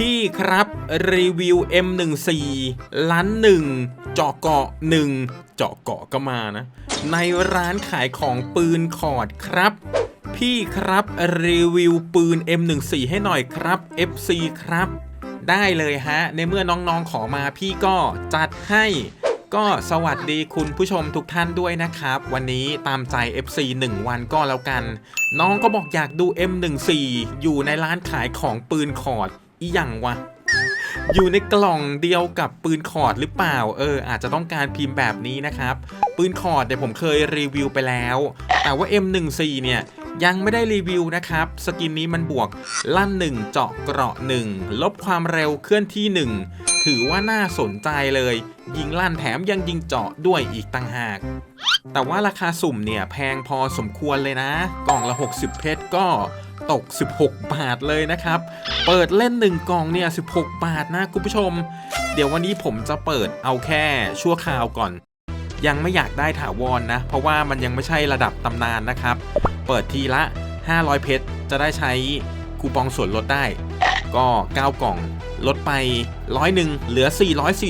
พี่ครับรีวิว M14 ล้านหนึ่งเจาะเกาะหนึ่งเจาะเกาะก็มานะ ในร้านขายของปืนคอร์ดครับ พี่ครับรีวิวปืน M14 ให้หน่อยครับ FC ครับ ได้เลยฮะ ในเมื่อน้องๆขอมาพี่ก็จัดให้ ก็สวัสดีคุณผู้ชมทุกท่านด้วยนะครับ วันนี้ตามใจ FC 1 วันก็แล้วกัน น้องก็บอกอยากดู M14 อยู่ในร้านขายของปืนคอร์ด อีหยังวะ อยู่ในกล่องเดียวกับปืนคอร์ดหรือเปล่า เออ อาจจะต้องการพิมพ์แบบนี้นะครับ ปืนคอร์ดเดี๋ยวผมเคยรีวิวไปแล้ว แต่ว่า M14 เนี่ยยังไม่ได้รีวิวนะครับ สกินนี้มันบวกลั่นหนึ่งเจาะเกราะหนึ่งลบความเร็วเคลื่อนที่หนึ่งถือว่าน่าสนใจเลย ยิงลั่นแถมยังยิงเจาะด้วยอีกต่างหาก แต่ว่าราคาสุ่มเนี่ยแพงพอสมควรเลยนะ กล่องละ 60 เพชรก็ ตก 16 บาทเลยนะครับ เปิดเล่น 1 กล่องเนี่ย 16 บาทนะคุณผู้ชม เดี๋ยววันนี้ผมจะเปิดเอาแค่ชั่วคราวก่อน ยังไม่อยากได้ถาวรนนะ เพราะว่ามันยังไม่ใช่ระดับตำนานนะครับ เปิดทีละ 500 เพชร จะได้ใช้คูปองส่วนลดได้ ก็ 9 กล่อง ลดไปร้อยหนึ่งเหลือ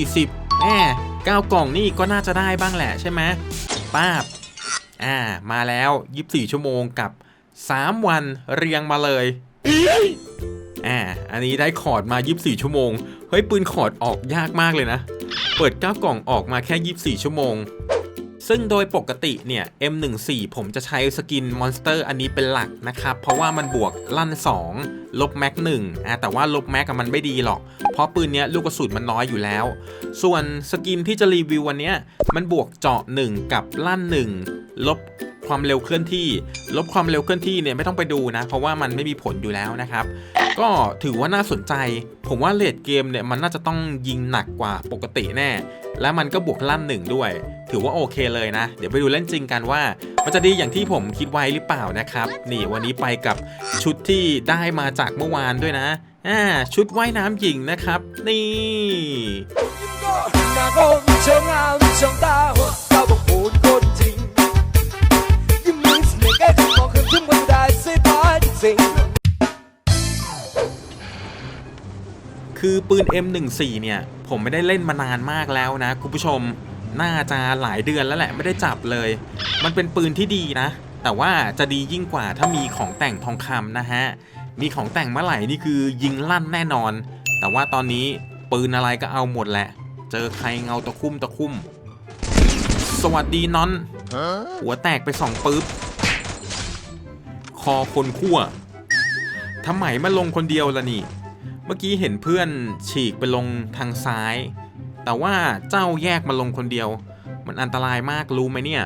440แหม9กล่องนี่ก็น่าจะได้บ้างแหละใช่ไหมป้าบอ่า มาแล้ว 24 ชั่วโมงกับ 3 วันเรียงมาเลยอ่าอันนี้ได้คอร์ดมา 24 ชั่วโมง เฮ้ย ปืนคอร์ดออกยากมากเลยนะ เปิด 9 กล่องออกมาแค่ 24 ชั่วโมง ซึ่งโดยปกติเนี่ย M14 ผมจะใช้สกินมอนสเตอร์อันนี้เป็นหลักนะครับ เพราะว่ามันบวกลั่น 2 ลบแม็ก1อะแต่ว่าลบแม็กมันไม่ดีหรอก เพราะปืนเนี้ยลูกกระสุนมันน้อยอยู่แล้ว ส่วนสกินที่จะรีวิววันเนี้ยมันบวกเจาะ 1 กับลั่น 1 ลบ ความเร็วเคลื่อนที่ ลบความเร็วเคลื่อนที่เนี่ยไม่ต้องไปดูนะ เพราะว่ามันไม่มีผลอยู่แล้วนะครับ ก็ถือว่าน่าสนใจ ผมว่าเลดเกมเนี่ยมันน่าจะต้องยิงหนักกว่าปกติแน่ และมันก็บวกลั่นหนึ่งด้วย ถือว่าโอเคเลยนะ เดี๋ยวไปดูเล่นจริงกันว่า มันจะดีอย่างที่ผมคิดไว้หรือเปล่านะครับ นี่วันนี้ไปกับชุดที่ได้มาจากเมื่อวานด้วยนะอ่าชุดว่ายน้ำหญิงนะครับ นี่ คือปืน M14 เนี่ย ผมไม่ได้เล่นมานานมากแล้วนะ คุณผู้ชมน่าจะหลายเดือนแล้วแหละไม่ได้จับเลย มันเป็นปืนที่ดีนะ แต่ว่าจะดียิ่งกว่าถ้ามีของแต่งทองคำนะฮะ มีของแต่งเมื่อไหร่นี่คือยิงลั่นแน่นอน แต่ว่าตอนนี้ปืนอะไรก็เอาหมดแหละ เจอใครเงาตะคุ่มตะคุ่ม สวัสดีนอน หัวแตกไปสองปึ๊บ คอคนขั้วทำไมมาลงคนเดียวล่ะนี่ เมื่อกี้เห็นเพื่อนฉีกไปลงทางซ้าย แต่ว่าเจ้าแยกมาลงคนเดียว มันอันตรายมากรู้ไหมเนี่ย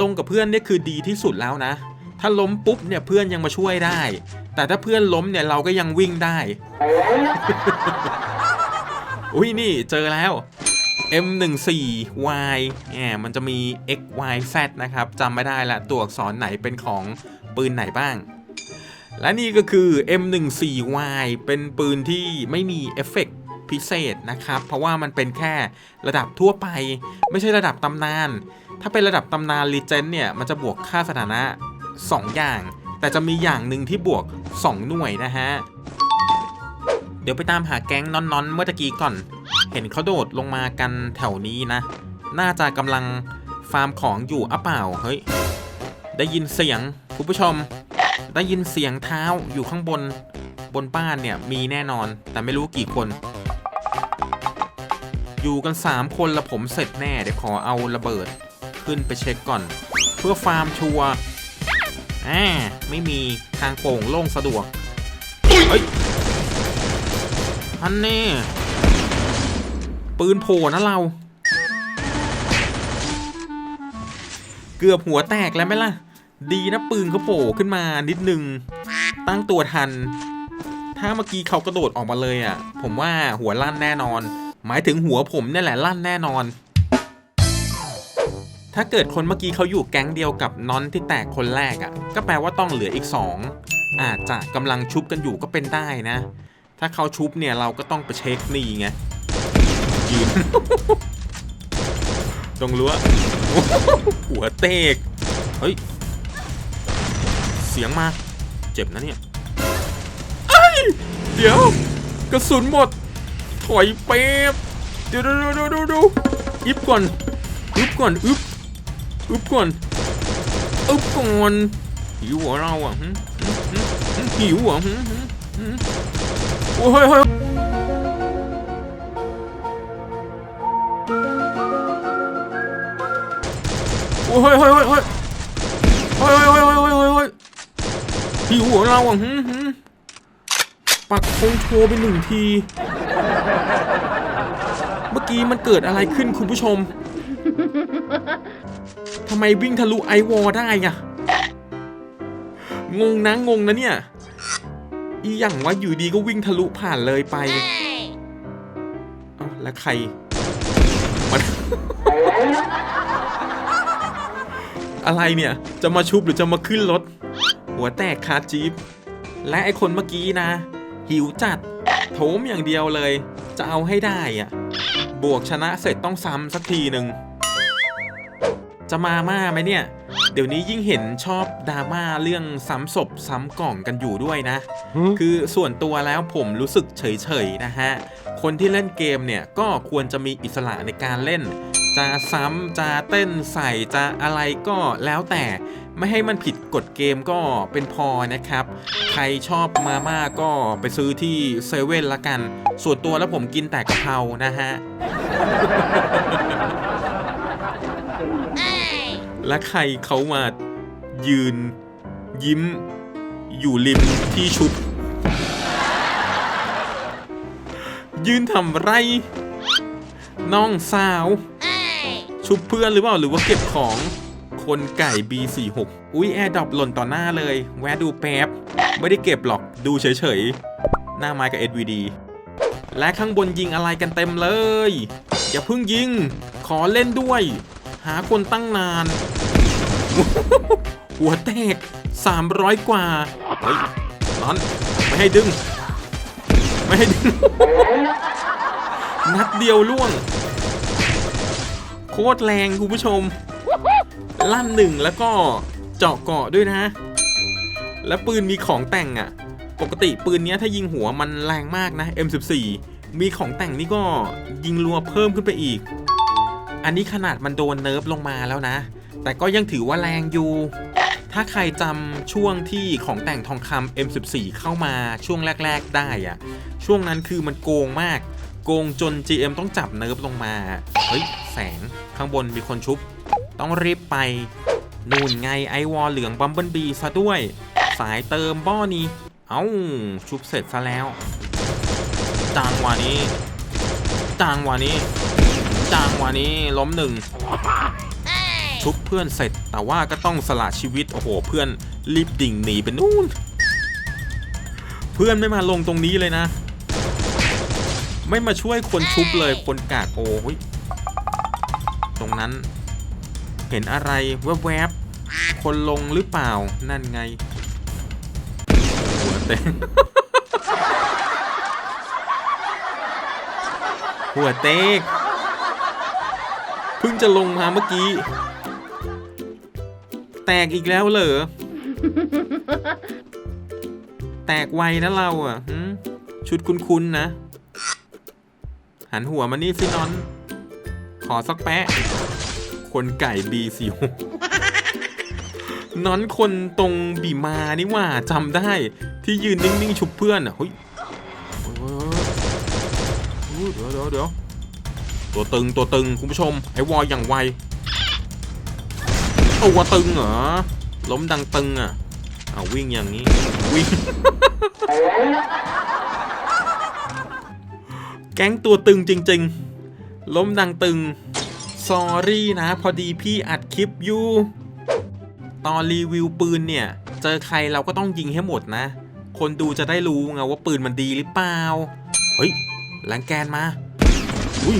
ลงกับเพื่อนเนี่ยคือดีที่สุดแล้วนะ ถ้าล้มปุ๊บเนี่ยเพื่อนยังมาช่วยได้ แต่ถ้าเพื่อนล้มเนี่ยเราก็ยังวิ่งได้ อุ้ยนี่เจอแล้ว M14Y แหมมันจะมี XYZ นะครับจำไม่ได้ละตัวอักษรไหนเป็นของปืนไหนบ้าง และนี่ก็คือ M14Y เป็นปืนที่ไม่มีเอฟเฟกต์พิเศษนะครับ เพราะว่ามันเป็นแค่ระดับทั่วไป ไม่ใช่ระดับตำนาน ถ้าเป็นระดับตำนานรีเจนเนี่ย มันจะบวกค่าสถานะ 2 อย่าง แต่จะมีอย่างหนึ่งที่บวก 2 หน่วยนะฮะ เดี๋ยวไปตามหาแก๊งนอนๆ เมื่อตะกี้ก่อน เห็นเขาโดดลงมากันแถวนี้นะ น่าจะกำลังฟาร์มของอยู่อะเปล่า เฮ้ย ได้ยินเสียงคุณผู้ชม ได้ยินเสียงเท้าอยู่ข้างบน บนบ้านเนี่ยมีแน่นอน แต่ไม่รู้กี่คน อยู่กัน 3 คนละผมเสร็จแน่ เดี๋ยวขอเอาระเบิดขึ้นไปเช็คก่อน เพื่อฟาร์มชัวร์อ่าไม่มีทางโป่งโล่งสะดวก เฮ้ยอันแน่ ปืนโผล่นะเรา เกือบหัวแตกแล้วไหมล่ะ ดีนะปืนเขาโผล่ขึ้นมานิดนึง ตั้งตัวทัน ถ้าเมื่อกี้เขากระโดดออกมาเลยอะ ผมว่าหัวลั่นแน่นอน หมายถึงหัวผมนี่แหละลั่นแน่นอน ถ้าเกิดคนเมื่อกี้เขาอยู่แก๊งเดียวกับน้อนที่แตกคนแรกอะ ก็แปลว่าต้องเหลืออีกสองอาจจะกำลังชุบกันอยู่ก็เป็นได้นะ ถ้าเขาชุบเนี่ยเราก็ต้องไปเช็คนี่ไง ยืน ตรงรั้วหัวเตก เฮ้ย เสียงมา เจ็บนะเนี่ยเอ้ยเดี๋ยว กระสุนหมด ถอยเป๊บเดี๋ยวดี๋ยวเดี๋ยวเดี๋ยวเดี๋ยวอึบก่อนอึบก่อนอึบอึบก่อนอึบก่อนหิวเหรอเราอะหิวเหรอหึหึหึโอ้ย เฮ้ยเฮ้ยโอ้ยเฮ้ยเฮ้ยเฮ้ยเฮ้ยเฮ้ยเฮ้ยเฮ้ยเฮ้ยเฮ้ยเฮ้ยหิวเหรอเราอะหึหึปักคงโชว์ไปหนึ่งที เมื่อกี้มันเกิดอะไรขึ้นคุณผู้ชมทำไมวิ่งทะลุไอวอได้อะงงนะงงนะเนี่ย อีหยังว่าอยู่ดีก็วิ่งทะลุผ่านเลยไปเอาแล้วใครมัน อะไรเนี่ย จะมาชุบหรือจะมาขึ้นรถ หัวแตกคาจี๊บและไอคนเมื่อกี้นะ หิวจัด โถมอย่างเดียวเลย จะเอาให้ได้อะบวกชนะเสร็จต้องซ้ำสักทีหนึ่งจะมาม่าไหมเนี่ย เดี๋ยวนี้ยิ่งเห็นชอบดราม่าเรื่องซ้ำศพซ้ำกล่องกันอยู่ด้วยนะ คือส่วนตัวแล้วผมรู้สึกเฉยๆนะฮะ คนที่เล่นเกมเนี่ยก็ควรจะมีอิสระในการเล่น จะซ้ำจะเต้นใส่จะอะไรก็แล้วแต่ไม่ให้มันผิดกฎเกมก็เป็นพอนะครับ ใครชอบมาม่าก็ไปซื้อที่เซเว่นละกัน ส่วนตัวแล้วผมกินแต่กะเพรานะฮะและใครเขามายืนยิ้มอยู่ริมที่ชุบ ยืนทำไร น้องสาว ชุบเพื่อนหรือเปล่าหรือว่าเก็บของคนไก่ B46 อุ้ยแอร์ดรอปหล่นต่อหน้าเลย แวะดูแป๊บ ไม่ได้เก็บหรอกดูเฉยๆ หน้าไม้กับ SVD และข้างบนยิงอะไรกันเต็มเลย อย่าเพิ่งยิง ขอเล่นด้วย หาคนตั้งนาน หัวแตก 300 กว่า เฮ้ยนอน ไม่ให้ดึง ไม่ให้ดึง นัดเดียวล่วง คตรแรงคุณผู้ชม ลั่นหนึ่งแล้วก็เจาะเกาะด้วยนะ แล้วปืนมีของแต่งอะ่ะ ปกติปืนเนี้ยถ้ายิงหัวมันแรงมากนะ M14 มีของแต่งนี่ก็ยิงรัวเพิ่มขึ้นไปอีก อันนี้ขนาดมันโดนเนิร์ฟลงมาแล้วนะ แต่ก็ยังถือว่าแรงอยู่ ถ้าใครจำช่วงที่ของแต่งทองคำ M14 เข้ามาช่วงแรก ๆ ได้อะช่วงนั้นคือมันโกงมาก โกงจน GM ต้องจับเนิร์ฟลงมา เฮ้ย แสงข้างบนมีคนชุบ ต้องรีบไป นู่นไงไอวอลเหลืองบัมเบิลบีซะด้วย สายเติมบ้อนี้ เอ้า ชุบเสร็จซะแล้ว จางวานี้ จางวานี้ จางวานี้ล้มหนึ่ง ชุบเพื่อนเสร็จ แต่ว่าก็ต้องสละชีวิต โอ้โห เพื่อนรีบดิ่งหนีไปนู่น เพื่อนไม่มาลงตรงนี้เลยนะ ไม่มาช่วยคนชุบเลยคนกากโอ้ยตรงนั้น เห็นอะไรแวบๆคนลงหรือเปล่านั่นไงหัวเต็งหัวเต็กเพิ่งจะลงมาเมื่อกี้ แตกอีกแล้วเหรอแตกไวนะเราอะชุดคุ้นๆนะ หันหัวมานี่สินอน ขอสักแปะ คนไก่บีสิวนอนคนตรงบีมานี่ว่าจำได้ที่ยืนนิ่งๆ ชุบเพื่อนอะเฮ้ยเฮ้ยเดี๋ยวเดี๋ยวเดี๋ยวตัวตึงตัวตึงคุณผู้ชม ไอ้วอยอย่างไวตัวตึงเหรอล้มดังตึงอะเอาวิ่งอย่างนี้วิ่ง แก๊งตัวตึงจริง ๆ ล้มดังตึงซอรี่นะ พอดีพี่อัดคลิปอยู่ตอนรีวิวปืนเนี่ย เจอใครเราก็ต้องยิงให้หมดนะ คนดูจะได้รู้ไงว่าปืนมันดีหรือเปล่า เฮ้ยแรงแกนมา อุ้ย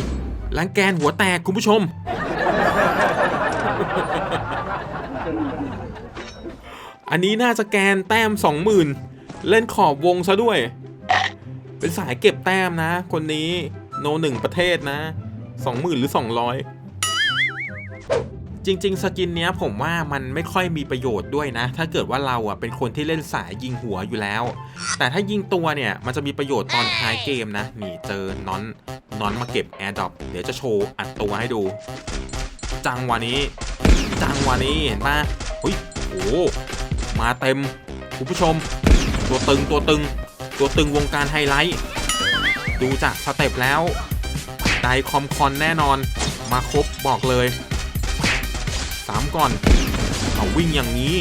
แรงแกนหัวแตกคุณผู้ชม อันนี้น่าจะแกนแต้มสองหมื่นเล่นขอบวงซะด้วย เป็นสายเก็บแต้มนะ คนนี้โนหนึ่งประเทศนะสองหมื่นหรือสองร้อยจริง ๆ สกินเนี้ยผมว่ามันไม่ค่อยมีประโยชน์ด้วยนะ ถ้าเกิดว่าเราอะเป็นคนที่เล่นสายยิงหัวอยู่แล้ว แต่ถ้ายิงตัวเนี่ย มันจะมีประโยชน์ตอนท้ายเกมนะ นี่เจอน้อนน้อนมาเก็บแอร์ดรอปเดี๋ยวจะโชว์อัดตัวให้ดู จังหวะนี้ จังหวะนี้เห็นปะเฮ้ยโอ้มาเต็มคุณผู้ชม ตัวตึงตัวตึง ตัวตึงวงการไฮไลท์ ดูจากสเต็ปแล้วไดคอมคอนแน่นอนมาครบบอกเลยสามก่อนเอาวิ่งอย่างนี้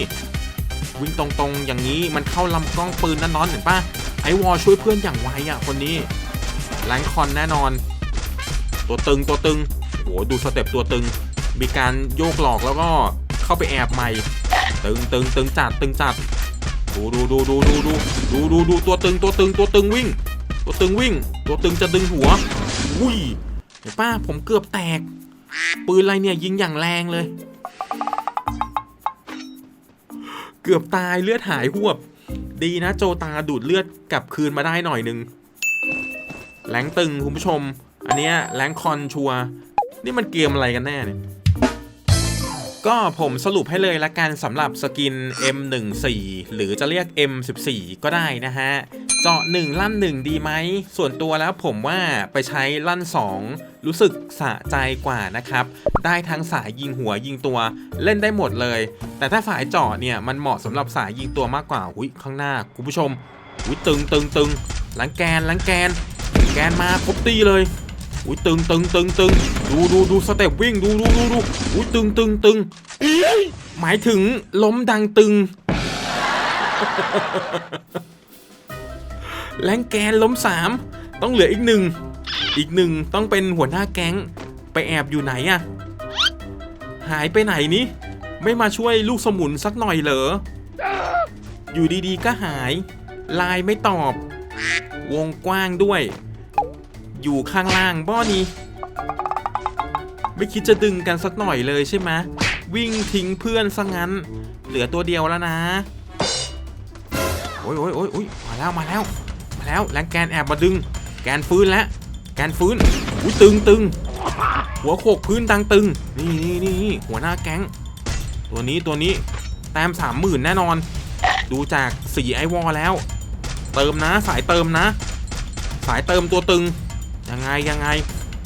วิ่งตรงๆอย่างนี้มันเข้าลำกล้องปืนนั่นนอนเห็นปะไอวอลช่วยเพื่อนอย่างไวอะคนนี้แรงคอนแน่นอน ตัวตึงตัวตึงโหดูสเต็ปตัวตึง มีการโยกหลอกแล้วก็เข้าไปแอบใหม่ ตึงตึงตึงจัดตึงจัด ดูดูดูดูดูดูดูดูดูตัวตึงตัวตึงตัวตึงวิ่ง ตัวตึงวิ่ง ตัวตึงจะดึงหัวอุ้ยเห็นป้าผมเกือบแตก ปืนอะไรเนี่ยยิงอย่างแรงเลย เกือบตายเลือดหายหวบ ดีนะโจตาดูดเลือดกลับคืนมาได้หน่อยนึงแรงตึงคุณผู้ชม อันเนี้ยแรงคอนชัวนี่มันเกมอะไรกันแน่เนี่ย ก็ผมสรุปให้เลยละกันสำหรับสกิน M14 หรือจะเรียก M14 ก็ได้นะฮะ เจาะ 1 ลั่น 1 ดีไหม ส่วนตัวแล้วผมว่าไปใช้ลั่น 2 รู้สึกสะใจกว่านะครับ ได้ทั้งสายยิงหัวยิงตัวเล่นได้หมดเลย แต่ถ้าสายเจาะเนี่ย มันเหมาะสำหรับสายยิงตัวมากกว่าอุ้ยข้างหน้าคุณผู้ชมอุ้ยตึงตึงตึงหลังแกนหลังแกน แกนมาครบตีเลย อุ้ยตึงตึงตึงตึงดูดูดูสเต็ปวิ่งดูดูดูดูอุ้ยตึงตึงตึงหมายถึงล้มดังตึง แรงแกนล้มสามต้องเหลืออีกหนึ่งอีกหนึ่งต้องเป็นหัวหน้าแก๊งไปแอบอยู่ไหนอะหายไปไหนนี่ไม่มาช่วยลูกสมุนสักหน่อยเหรอ อยู่ดีๆก็หาย ไลน์ไม่ตอบ วงกว้างด้วย อยู่ข้างล่างบ้อนี้ ไม่คิดจะดึงกันสักหน่อยเลยใช่ไหมวิ่งทิ้งเพื่อนซะงั้น เหลือตัวเดียวแล้วนะ โอ้ยโอ้ยโอ้ยโอ้ยมาแล้วมาแล้ว มาแล้วแรงแกนแอบมาดึง แกนฟื้นแล้วแกนฟื้นอุ้ยตึงตึงหัวโขกพื้นดังตึงนี่นี่นี่นี่หัวหน้าแก๊ง ตัวนี้ตัวนี้แต้มสามหมื่นแน่นอน ดูจากสีไอวอลแล้ว เติมนะสายเติมนะ สายเติมตัวตึง ยังไงยังไง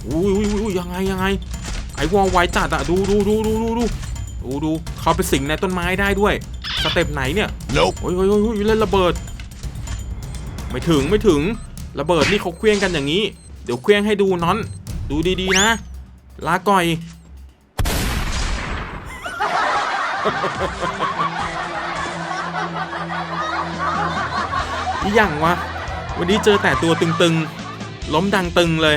อุ้ยอุ้ยอุ้ยยังไงยังไง ไอวอลไวจัดอะดูดูดูดูดูดูดูดูเข้าไปสิงในต้นไม้ได้ด้วยสเต็ปไหนเนี่ย Nope โอ้ยโอ้ยโอ้ยโอ้ยเล่นระเบิด ไม่ถึงไม่ถึงระเบิดนี่เขาเคลี้ยงกันอย่างนี้ เดี๋ยวเคลี้ยงให้ดูน้อน ดูดีๆนะ ลาก่อยอีหยังวะ วันนี้เจอแต่ตัวตึงๆ ล้มดังตึงเลย